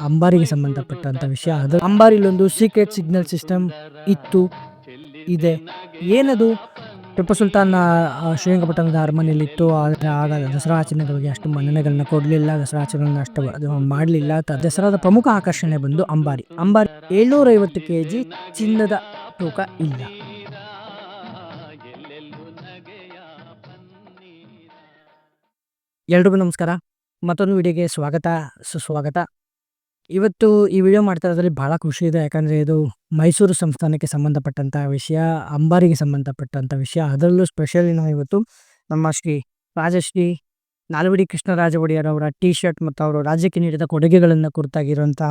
ಅಂಬಾರಿಗೆ ಸಂಬಂಧಪಟ್ಟಂತ ವಿಷಯ. ಅದು ಅಂಬಾರಿಲೊಂದು ಸೀಕ್ರೆಟ್ ಸಿಗ್ನಲ್ ಸಿಸ್ಟಮ್ ಇತ್ತು, ಇದೆ. ಏನದು? ಟಿಪ್ಪು ಸುಲ್ತಾನ್ ಶ್ರೀರಂಗಪಟ್ಟಣದ ಅರಮನೆಯಲ್ಲಿತ್ತು. ಆದರೆ ಆಗ ದಸರಾ ಆಚರಣೆಗಳಿಗೆ ಅಷ್ಟು ಮನ್ನಣೆಗಳನ್ನ ಕೊಡಲಿಲ್ಲ. ದಸರಾ ಆಚರಣೆಗಳನ್ನ ಅಷ್ಟು ಮಾಡಲಿಲ್ಲ. ದಸರಾದ ಪ್ರಮುಖ ಆಕರ್ಷಣೆ ಬಂದು ಅಂಬಾರಿ. ಅಂಬಾರಿ ಏಳ್ನೂರೈವತ್ತು ಕೆ ಜಿ ಚಿನ್ನದ ತೂಕ ಇಲ್ಲ. ಎಲ್ರಿಗೂ ನಮಸ್ಕಾರ. ಮತ್ತೊಂದು ವಿಡಿಯೋಗೆ ಸ್ವಾಗತ. ಸುಸ್ವಾಗತ. ಇವತ್ತು ಈ ವಿಡಿಯೋ ಮಾಡ್ತಾ ಇರೋದ್ರಲ್ಲಿ ಭಾಳ ಖುಷಿ ಇದೆ. ಯಾಕಂದರೆ ಇದು ಮೈಸೂರು ಸಂಸ್ಥಾನಕ್ಕೆ ಸಂಬಂಧಪಟ್ಟಂಥ ವಿಷಯ, ಅಂಬಾರಿಗೆ ಸಂಬಂಧಪಟ್ಟಂಥ ವಿಷಯ. ಅದರಲ್ಲೂ ಸ್ಪೆಷಲಿ ನಾವು ಇವತ್ತು ನಮ್ಮ ಶ್ರೀ ರಾಜಶ್ರೀ ನಾಲ್ವಡಿ ಕೃಷ್ಣರಾಜ ಒಡೆಯರ್ ಅವರ ಟಿ ಶರ್ಟ್ ಮತ್ತು ಅವರು ರಾಜ್ಯಕ್ಕೆ ನೀಡಿದ ಕೊಡುಗೆಗಳನ್ನು ಕುರಿತಾಗಿರುವಂಥ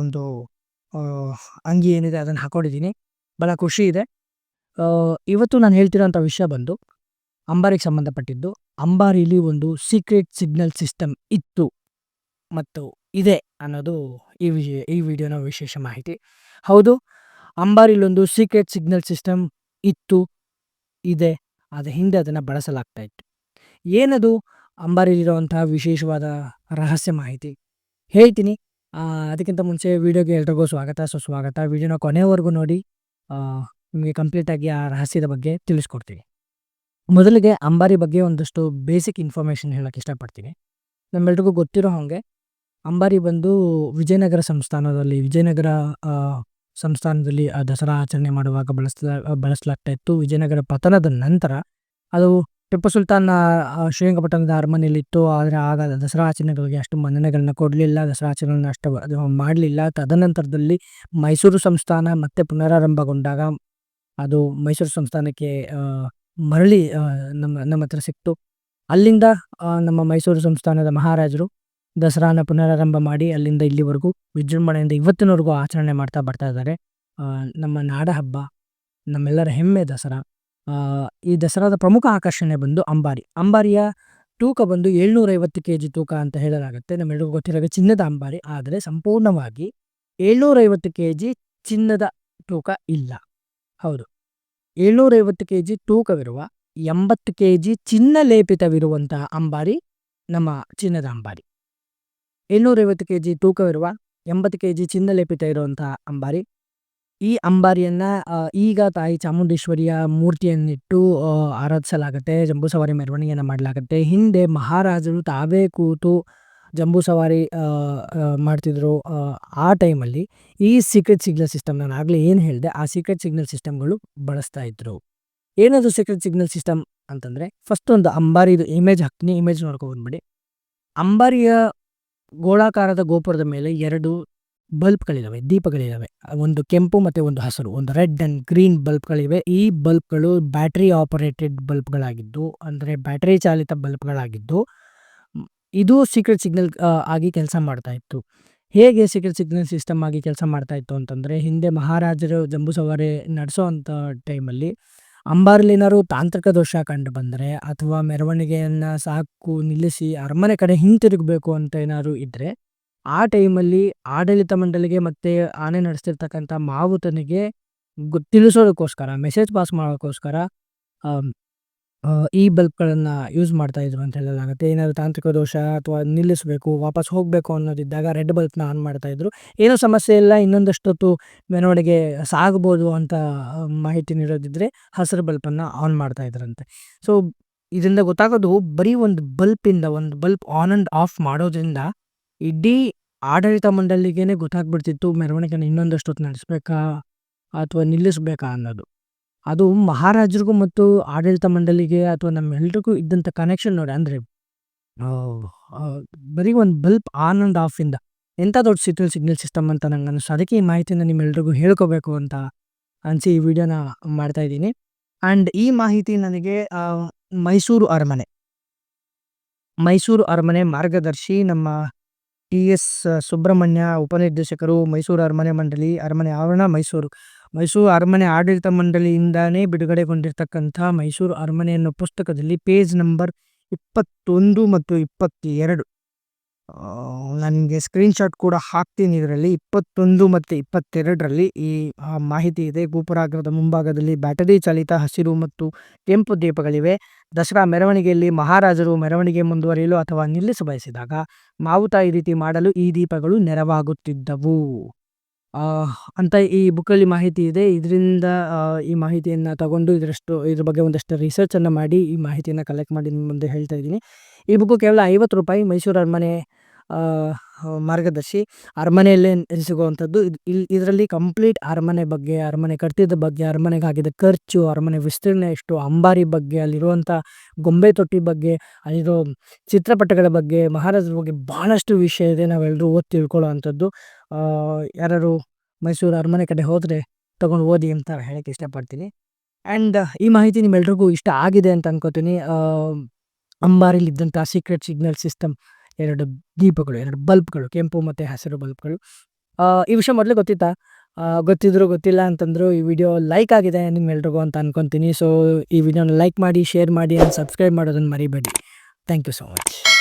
ಒಂದು ಅಂಗಿ ಏನಿದೆ ಅದನ್ನು ಹಾಕೊಂಡಿದ್ದೀನಿ. ಭಾಳ ಖುಷಿ ಇದೆ. ಇವತ್ತು ನಾನು ಹೇಳ್ತಿರೋಂಥ ವಿಷಯ ಬಂದು ಅಂಬಾರಿಗೆ ಸಂಬಂಧಪಟ್ಟಿದ್ದು, ಅಂಬಾರಿಲಿ ಒಂದು ಸೀಕ್ರೆಟ್ ಸಿಗ್ನಲ್ ಸಿಸ್ಟಮ್ ಇತ್ತು ಮತ್ತು ಇದೆ. ಅನ್ನೋದು ಈ ವಿಷಯ, ಈ ವಿಡಿಯೋನ ವಿಶೇಷ ಮಾಹಿತಿ. ಹೌದು, ಅಂಬಾರಿಲೊಂದು ಸೀಕ್ರೆಟ್ ಸಿಗ್ನಲ್ ಸಿಸ್ಟಮ್ ಇತ್ತು, ಇದೆ ಅದ ಹಿಂದೆ ಅದನ್ನು ಬಳಸಲಾಗ್ತಾ ಇತ್ತು. ಏನದು ಅಂಬಾರಿಲಿರುವಂತಹ ವಿಶೇಷವಾದ ರಹಸ್ಯ ಮಾಹಿತಿ? ಹೇಳ್ತೀನಿ. ಅದಕ್ಕಿಂತ ಮುಂಚೆ ವಿಡಿಯೋಗೆ ಎಲ್ರಿಗೂ ಸ್ವಾಗತ. ಸುಸ್ವಾಗತ ವಿಡಿಯೋನ ಕೊನೆಯವರೆಗೂ ನೋಡಿ. ನಿಮಗೆ ಕಂಪ್ಲೀಟಾಗಿ ಆ ರಹಸ್ಯದ ಬಗ್ಗೆ ತಿಳಿಸ್ಕೊಡ್ತೀನಿ. ಮೊದಲಿಗೆ ಅಂಬಾರಿ ಬಗ್ಗೆ ಒಂದಷ್ಟು ಬೇಸಿಕ್ ಇನ್ಫಾರ್ಮೇಷನ್ ಹೇಳೋಕ್ಕೆ ಇಷ್ಟಪಡ್ತೀನಿ. ನಮ್ಮೆಲ್ರಿಗೂ ಗೊತ್ತಿರೋ ಹಾಗೆ ಅಂಬಾರಿ ಬಂದು ವಿಜಯನಗರ ಸಂಸ್ಥಾನದಲ್ಲಿ ವಿಜಯನಗರ ಸಂಸ್ಥಾನದಲ್ಲಿ ಆ ದಸರಾ ಆಚರಣೆ ಮಾಡುವಾಗ ಬಳಸ್ಲ ಬಳಸಲಾಗ್ತಾ ಇತ್ತು. ವಿಜಯನಗರ ಪತನದ ನಂತರ ಅದು ಟಿಪ್ಪು ಸುಲ್ತಾನ್ ಶ್ರೀರಂಗಪಟ್ಟಣದ ಅರಮನೆಯಲ್ಲಿತ್ತು. ಆದರೆ ಆಗ ದಸರಾ ಆಚರಣೆಗಳಿಗೆ ಅಷ್ಟು ಮನ್ನಣೆಗಳನ್ನ ಕೊಡಲಿಲ್ಲ, ದಸರಾ ಆಚರಣೆಗಳನ್ನ ಅಷ್ಟು ಮಾಡಲಿಲ್ಲ. ತದನಂತರದಲ್ಲಿ ಮೈಸೂರು ಸಂಸ್ಥಾನ ಮತ್ತೆ ಪುನರಾರಂಭಗೊಂಡಾಗ ಅದು ಮೈಸೂರು ಸಂಸ್ಥಾನಕ್ಕೆ ಮರಳಿ ನಮ್ಮ ನಮ್ಮ ಹತ್ರ ಸಿಕ್ತು. ಅಲ್ಲಿಂದ ನಮ್ಮ ಮೈಸೂರು ಸಂಸ್ಥಾನದ ಮಹಾರಾಜರು ದಸರಾನ ಪುನರಾರಂಭ ಮಾಡಿ ಅಲ್ಲಿಂದ ಇಲ್ಲಿವರೆಗೂ ವಿಜೃಂಭಣೆಯಿಂದ ಇವತ್ತಿನವರೆಗೂ ಆಚರಣೆ ಮಾಡ್ತಾ ಬರ್ತಾ ಇದ್ದಾರೆ. ನಮ್ಮ ನಾಡ ಹಬ್ಬ, ನಮ್ಮೆಲ್ಲರ ಹೆಮ್ಮೆ ದಸರಾ. ಈ ದಸರಾದ ಪ್ರಮುಖ ಆಕರ್ಷಣೆ ಬಂದು ಅಂಬಾರಿ. ಅಂಬಾರಿಯ ತೂಕ ಬಂದು ಏಳ್ನೂರೈವತ್ತು ಕೆ ಜಿ ತೂಕ ಅಂತ ಹೇಳಲಾಗುತ್ತೆ. ನಮ್ಮೆಲ್ಲರಿಗೂ ಗೊತ್ತಿರೋ ಚಿನ್ನದ ಅಂಬಾರಿ. ಆದರೆ ಸಂಪೂರ್ಣವಾಗಿ ಏಳ್ನೂರೈವತ್ತು ಕೆ ಜಿ ಚಿನ್ನದ ತೂಕ ಇಲ್ಲ. ಹೌದು. ಏಳ್ನೂರೈವತ್ತು ಕೆ ಜಿ ತೂಕವಿರುವ ಎಂಬತ್ತು ಕೆ ಜಿ ಚಿನ್ನ ಲೇಪಿತವಿರುವಂತಹ ಅಂಬಾರಿ ನಮ್ಮ ಚಿನ್ನದ ಅಂಬಾರಿ. ಏಳ್ನೂರೈವತ್ತು ಕೆ ಜಿ ತೂಕವಿರುವ ಎಂಬತ್ತು ಕೆ ಜಿ ಚಿನ್ನ ಲೇಪಿತ ಇರುವಂತಹ ಅಂಬಾರಿ. ಈ ಅಂಬಾರಿಯನ್ನ ಈಗ ತಾಯಿ ಚಾಮುಂಡೇಶ್ವರಿಯ ಮೂರ್ತಿಯನ್ನಿಟ್ಟು ಆರಾಧಿಸಲಾಗುತ್ತೆ ಜಂಬೂ ಸವಾರಿ ಮೆರವಣಿಗೆಯನ್ನು ಮಾಡಲಾಗುತ್ತೆ. ಹಿಂದೆ ಮಹಾರಾಜರು ತಾವೇ ಕೂತು ಜಂಬೂ ಸವಾರಿ ಮಾಡ್ತಿದ್ರು, ಆ ಟೈಮಲ್ಲಿ. ಈ ಸೀಕ್ರೆಟ್ ಸಿಗ್ನಲ್ ಸಿಸ್ಟಮ್ ನಾನು ಆಗಲೇ ಏನು ಹೇಳಿದೆ, ಆ ಸೀಕ್ರೆಟ್ ಸಿಗ್ನಲ್ ಸಿಸ್ಟಮ್ಗಳು ಬಳಸ್ತಾ ಇದ್ರು. ಏನದು ಸೀಕ್ರೆಟ್ ಸಿಗ್ನಲ್ ಸಿಸ್ಟಮ್ ಅಂತಂದರೆ, ಫಸ್ಟ್ ಒಂದು ಅಂಬಾರಿದು ಇಮೇಜ್ ಹಾಕ್ತೀನಿ ಇಮೇಜ್ ನೋಡ್ಕೊಬಂದ್ಬಿಡಿ ಅಂಬಾರಿಯ ಗೋಳಾಕಾರದ ಗೋಪುರದ ಮೇಲೆ ಎರಡು ಬಲ್ಬ್ಗಳಿದ್ದಾವೆ ದೀಪಗಳಿದ್ದಾವೆ ಒಂದು ಕೆಂಪು ಮತ್ತು ಒಂದು ಹಸಿರು, ಒಂದು ರೆಡ್ ಆ್ಯಂಡ್ ಗ್ರೀನ್ ಬಲ್ಬ್ಗಳಿವೆ ಈ ಬಲ್ಬ್ಗಳು ಬ್ಯಾಟ್ರಿ ಆಪರೇಟೆಡ್ ಬಲ್ಬ್ಗಳಾಗಿದ್ದು ಅಂದರೆ ಬ್ಯಾಟರಿ ಚಾಲಿತ ಬಲ್ಬ್ಗಳಾಗಿದ್ದು ಇದು ಸೀಕ್ರೆಟ್ ಸಿಗ್ನಲ್ ಆಗಿ ಕೆಲಸ ಮಾಡ್ತಾ ಇತ್ತು. ಹೇಗೆ ಸೀಕ್ರೆಟ್ ಸಿಗ್ನಲ್ ಸಿಸ್ಟಮ್ ಆಗಿ ಕೆಲಸ ಮಾಡ್ತಾ ಇತ್ತು ಅಂತಂದರೆ, ಹಿಂದೆ ಮಹಾರಾಜರು ಜಂಬೂ ಸವಾರಿ ನಡೆಸೋ ಅಂಥ ಟೈಮಲ್ಲಿ ಅಂಬಾರಿಲೇನಾದ್ರು ತಾಂತ್ರಿಕ ದೋಷ ಕಂಡು ಬಂದರೆ ಅಥವಾ ಮೆರವಣಿಗೆಯನ್ನು ಸಾಕು ನಿಲ್ಲಿಸಿ ಅರಮನೆ ಕಡೆ ಹಿಂತಿರುಗಬೇಕು ಅಂತ ಏನಾದ್ರು ಇದ್ದರೆ ಆ ಟೈಮಲ್ಲಿ ಆಡಳಿತ ಮಂಡಳಿಗೆ ಮತ್ತು ಆನೆ ನಡೆಸ್ತಿರ್ತಕ್ಕಂಥ ಮಾವುತನಿಗೆ ಗೊ, ತಿಳಿಸೋದಕ್ಕೋಸ್ಕರ ಮೆಸೇಜ್ ಪಾಸ್ ಮಾಡೋಕ್ಕೋಸ್ಕರ ಈ ಬಲ್ಬ್ಗಳನ್ನು ಯೂಸ್ ಮಾಡ್ತಾ ಇದ್ರು ಅಂತ ಹೇಳಲಾಗುತ್ತೆ. ಏನಾದರೂ ತಾಂತ್ರಿಕ ದೋಷ ಅಥವಾ ನಿಲ್ಲಿಸಬೇಕು, ವಾಪಸ್ ಹೋಗಬೇಕು ಅನ್ನೋದಿದ್ದಾಗ ರೆಡ್ ಬಲ್ಬ್ನ ಆನ್ ಮಾಡ್ತಾ ಇದ್ರು. ಏನೂ ಸಮಸ್ಯೆ ಇಲ್ಲ, ಇನ್ನೊಂದಷ್ಟೊತ್ತು ಮೆರವಣಿಗೆ ಸಾಗ್ಬೋದು ಅಂತ ಮಾಹಿತಿ ನೀಡೋದಿದ್ರೆ ಹಸಿರು ಬಲ್ಬನ್ನು ಆನ್ ಮಾಡ್ತಾ ಇದ್ರಂತೆ. ಸೊ, ಇದರಿಂದ ಗೊತ್ತಾಗೋದು ಬರೀ ಒಂದು ಬಲ್ಪಿಂದ ಒಂದು ಬಲ್ಬ್ ಆನ್ ಆ್ಯಂಡ್ ಆಫ್ ಮಾಡೋದ್ರಿಂದ ಇಡೀ ಆಡಳಿತ ಮಂಡಳಿಗೇನೆ ಗೊತ್ತಾಗ್ಬಿಡ್ತಿತ್ತು ಮೆರವಣಿಗೆನ ಇನ್ನೊಂದಷ್ಟೊತ್ತು ನಡೆಸ್ಬೇಕಾ ಅಥವಾ ನಿಲ್ಲಿಸ್ಬೇಕಾ ಅನ್ನೋದು. ಅದು ಮಹಾರಾಜರಿಗೂ ಮತ್ತು ಆಡಳಿತ ಮಂಡಳಿಗೆ ಅಥವಾ ನಮ್ಮೆಲ್ರಿಗೂ ಇದ್ದಂಥ ಕನೆಕ್ಷನ್ ನೋಡಿ. ಅಂದರೆ ಬರೀ ಒಂದು ಬಲ್ಪ್ ಆನ್ ಆ್ಯಂಡ್ ಇಂದ ಎಂಥ ದೊಡ್ಡ ಸಿಗ್ನಲ್ ಸಿಗ್ನಲ್ ಸಿಸ್ಟಮ್ ಅಂತ ನಂಗೆ ಅನ್ನಿಸ್ತು ಅದಕ್ಕೆ ಈ ಮಾಹಿತಿನ ನಿಮ್ಮೆಲ್ರಿಗೂ ಹೇಳ್ಕೋಬೇಕು ಅಂತ ಅನಿಸಿ ಈ ವಿಡಿಯೋನ ಮಾಡ್ತಾ ಇದ್ದೀನಿ. ಆ್ಯಂಡ್ ಈ ಮಾಹಿತಿ ನನಗೆ ಮೈಸೂರು ಅರಮನೆ. ಮೈಸೂರು ಅರಮನೆ ಮಾರ್ಗದರ್ಶಿ ನಮ್ಮ ಟಿ ಎಸ್, ಸುಬ್ರಹ್ಮಣ್ಯ ಉಪನಿರ್ದೇಶಕರು ಮೈಸೂರು ಅರಮನೆ ಮಂಡಳಿ, ಅರಮನೆ ಆವರಣ ಮೈಸೂರು. ಮೈಸೂರು ಅರಮನೆ ಆಡಳಿತ ಮಂಡಳಿಯಿಂದಾನೇ ಬಿಡುಗಡೆಗೊಂಡಿರ್ತಕ್ಕಂಥ ಮೈಸೂರು ಅರಮನೆ ಅನ್ನೋ ಪುಸ್ತಕದಲ್ಲಿ ಪೇಜ್ ನಂಬರ್ ಇಪ್ಪತ್ತೊಂದು ಮತ್ತು ಇಪ್ಪತ್ತೆರಡು ನನಗೆ ಸ್ಕ್ರೀನ್‌ಶಾಟ್ ಕೂಡ ಹಾಕ್ತೀನಿ ಇದರಲ್ಲಿ. 21 ಮತ್ತು 22ರಲ್ಲಿ ಈ ಮಾಹಿತಿ ಇದೆ. ಗೋಪುರಾಗ್ರದ ಮುಂಭಾಗದಲ್ಲಿ ಬ್ಯಾಟರಿ ಚಾಲಿತ ಹಸಿರು ಮತ್ತು ಕೆಂಪು ದೀಪಗಳಿವೆ. ದಸರಾ ಮೆರವಣಿಗೆಯಲ್ಲಿ ಮಹಾರಾಜರು ಮೆರವಣಿಗೆ ಮುಂದುವರಿಯಲು ಅಥವಾ ನಿಲ್ಲಿಸ ಬಯಸಿದಾಗ ಮಾವುತ ಈ ರೀತಿ ಮಾಡಲು ಈ ದೀಪಗಳು ನೆರವಾಗುತ್ತಿದ್ದವು. ಅಂತ ಈ ಬುಕ್ಕಲ್ಲಿ ಮಾಹಿತಿ ಇದೆ. ಇದರಿಂದ ಈ ಮಾಹಿತಿಯನ್ನು ತಗೊಂಡು ಇದರಷ್ಟು, ಇದ್ರ ಬಗ್ಗೆ ಒಂದಷ್ಟು ರಿಸರ್ಚನ್ನು ಮಾಡಿ ಈ ಮಾಹಿತಿಯನ್ನು ಕಲೆಕ್ಟ್ ಮಾಡಿ ನಿಮ್ಮ ಮುಂದೆ ಹೇಳ್ತಾ ಇದ್ದೀನಿ. ಈ ಬುಕ್ಕು ಕೇವಲ ₹50 ಮೈಸೂರು ಅರಮನೆ ಮಾರ್ಗದರ್ಶಿ. ಅರಮನೆಯಲ್ಲೇ ಸಿಗುವಂಥದ್ದು. ಇದು ಇದರಲ್ಲಿ ಕಂಪ್ಲೀಟ್ ಅರಮನೆ ಬಗ್ಗೆ, ಅರಮನೆ ಕಟ್ಟಿದ ಬಗ್ಗೆ, ಅರಮನೆಗಾಗಿದ್ದ ಖರ್ಚು, ಅರಮನೆ ವಿಸ್ತೀರ್ಣ ಎಷ್ಟು, ಅಂಬಾರಿ ಬಗ್ಗೆ, ಅಲ್ಲಿರುವಂಥ ಗೊಂಬೆ ತೊಟ್ಟಿ ಬಗ್ಗೆ, ಅಲ್ಲಿರೋ ಚಿತ್ರಪಟಗಳ ಬಗ್ಗೆ, ಮಹಾರಾಜರ ಬಗ್ಗೆ ಬಹಳಷ್ಟು ವಿಷಯ ಇದೆ. ನಾವೆಲ್ಲರೂ ಓದಿ ತಿಳ್ಕೊಳ್ಳೋ ಅಂಥದ್ದು. ಆಹ್, ಯಾರಾರು ಮೈಸೂರು ಅರಮನೆ ಕಡೆ ಹೋದರೆ ತಗೊಂಡು ಓದಿ ಅಂತ ಹೇಳೋಕ್ಕೆ ಇಷ್ಟಪಡ್ತೀನಿ. ಆ್ಯಂಡ್ ಈ ಮಾಹಿತಿ ನಿಮ್ಮೆಲ್ರಿಗೂ ಇಷ್ಟ ಆಗಿದೆ ಅಂತ ಅನ್ಕೋತೀನಿ. ಅಂಬಾರಿಲಿದ್ದಂಥ ಸೀಕ್ರೆಟ್ ಸಿಗ್ನಲ್ ಸಿಸ್ಟಮ್ 2 ದೀಪಗಳು, ಎರಡು ಬಲ್ಬ್‌ಗಳು ಕೆಂಪು ಮತ್ತು ಹಸಿರು ಬಲ್ಬ್‌ಗಳು. ಈ ವಿಷಯ ಮೊದಲೇ ಗೊತ್ತಿತ್ತಾ? ಗೊತ್ತಿದ್ರು ಗೊತ್ತಿಲ್ಲ ಅಂತಂದ್ರು ಈ ವಿಡಿಯೋ ಲೈಕ್ ಆಗಿದೆ ನಿಮ್ಮೆಲ್ರಿಗೂ ಅಂತ ಅನ್ಕೊಂತೀನಿ. ಸೊ ಈ ವಿಡಿಯೋನ ಲೈಕ್ ಮಾಡಿ, ಶೇರ್ ಮಾಡಿ ಆ್ಯಂಡ್ ಸಬ್ಸ್ಕ್ರೈಬ್ ಮಾಡೋದನ್ನ ಮರಿಬೇಡಿ. Thank you so much.